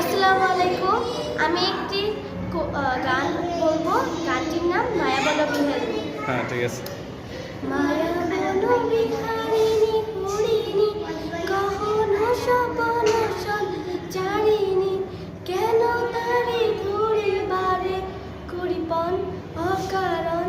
আসসালামু আলাইকুম। আমি একটি গান বলব। গানটির নাম মায়াবল বিহারিণী হ্যাঁ ঠিক আছে। মায়াবল বিহারিণী কেন বারে অকারণ?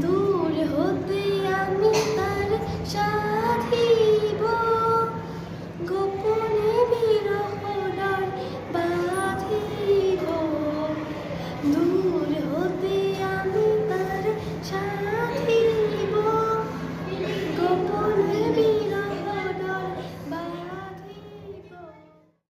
do